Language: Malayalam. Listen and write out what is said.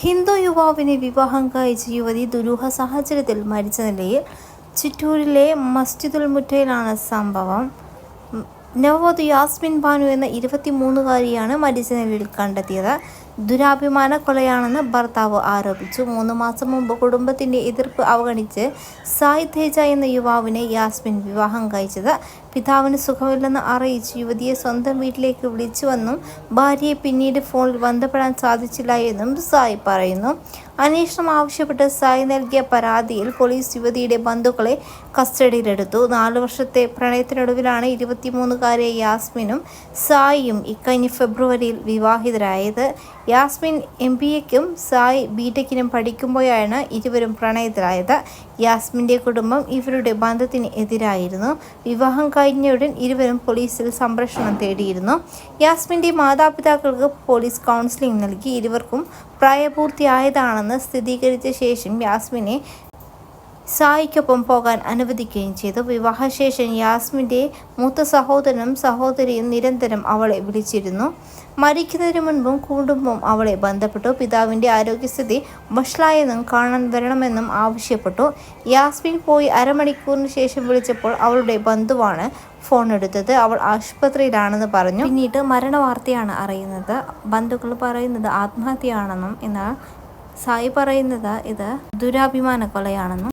ഹിന്ദു യുവാവിനെ വിവാഹം കഴിച്ച യുവതി ദുരൂഹ സാഹചര്യത്തിൽ മരിച്ച നിലയിൽ ചിറ്റൂരിലെ മസ്ജിദുൽ മുറ്റയിലാണ് സംഭവം. നവവധു യാസ്മിൻ ബാനു എന്ന ഇരുപത്തിമൂന്നുകാരിയാണ് മരിച്ച നിലയിൽ കണ്ടെത്തിയത്. ദുരാഭിമാന കൊലയാണെന്ന് ഭർത്താവ് ആരോപിച്ചു. മൂന്ന് മാസം മുമ്പ് കുടുംബത്തിന്റെ എതിർപ്പ് അവഗണിച്ച് സായ് തേജ എന്ന യുവാവിനെ യാസ്മിൻ വിവാഹം കഴിച്ചത് പിതാവിന് സുഖമില്ലെന്ന് അറിയിച്ച് യുവതിയെ സ്വന്തം വീട്ടിലേക്ക് വിളിച്ചു വന്നും ഭാര്യയെ പിന്നീട് ഫോണിൽ ബന്ധപ്പെടാൻ സാധിച്ചില്ല എന്നും സായ് പറയുന്നു. അന്വേഷണം ആവശ്യപ്പെട്ട് സായി നൽകിയ പരാതിയിൽ പോലീസ് യുവതിയുടെ ബന്ധുക്കളെ കസ്റ്റഡിയിലെടുത്തു. നാലു വർഷത്തെ പ്രണയത്തിനൊടുവിലാണ് ഇരുപത്തിമൂന്നുകാരെ യാസ്മിനും സായിയും ഇക്കഴിഞ്ഞ ഫെബ്രുവരിയിൽ വിവാഹിതരായത്. യാസ്മിൻ എം ബി എക്കും സായ് ബി ടെക്കിനും പഠിക്കുമ്പോഴാണ് ഇരുവരും പ്രണയത്തിലായത്. യാസ്മിന്റെ കുടുംബം ഇവരുടെ ബന്ധത്തിന് എതിരായിരുന്നു. വിവാഹം കഴിഞ്ഞയുടൻ ഇരുവരും പോലീസിൽ സംരക്ഷണം തേടിയിരുന്നു. യാസ്മിന്റെ മാതാപിതാക്കൾക്ക് പോലീസ് കൗൺസിലിംഗ് നൽകി. ഇരുവർക്കും പ്രായപൂർത്തിയായതാണെന്ന് സ്ഥിരീകരിച്ച ശേഷം യാസ്മിനെ സായിക്കൊപ്പം പോകാൻ അനുവദിക്കുകയും ചെയ്തു. വിവാഹശേഷം യാസ്മിന്റെ മൂത്ത സഹോദരനും സഹോദരിയും നിരന്തരം അവളെ വിളിച്ചിരുന്നു. മരിക്കുന്നതിന് മുൻപും കുടുംബം അവളെ ബന്ധപ്പെട്ടു. പിതാവിന്റെ ആരോഗ്യസ്ഥിതി വഷളായെന്നും കാണാൻ വരണമെന്നും ആവശ്യപ്പെട്ടു. യാസ്മിൻ പോയി അരമണിക്കൂറിന് ശേഷം വിളിച്ചപ്പോൾ അവളുടെ ബന്ധുവാണ് ഫോൺ എടുത്തത്. അവൾ ആശുപത്രിയിലാണെന്ന് പറഞ്ഞു. പിന്നീട് മരണവാർത്തയാണ് അറിയുന്നത്. ബന്ധുക്കൾ പറയുന്നത് ആത്മഹത്യയാണെന്നും എന്നാൽ സായി പറയുന്നത് ഇത് ദുരാഭിമാന കൊലയാണെന്നും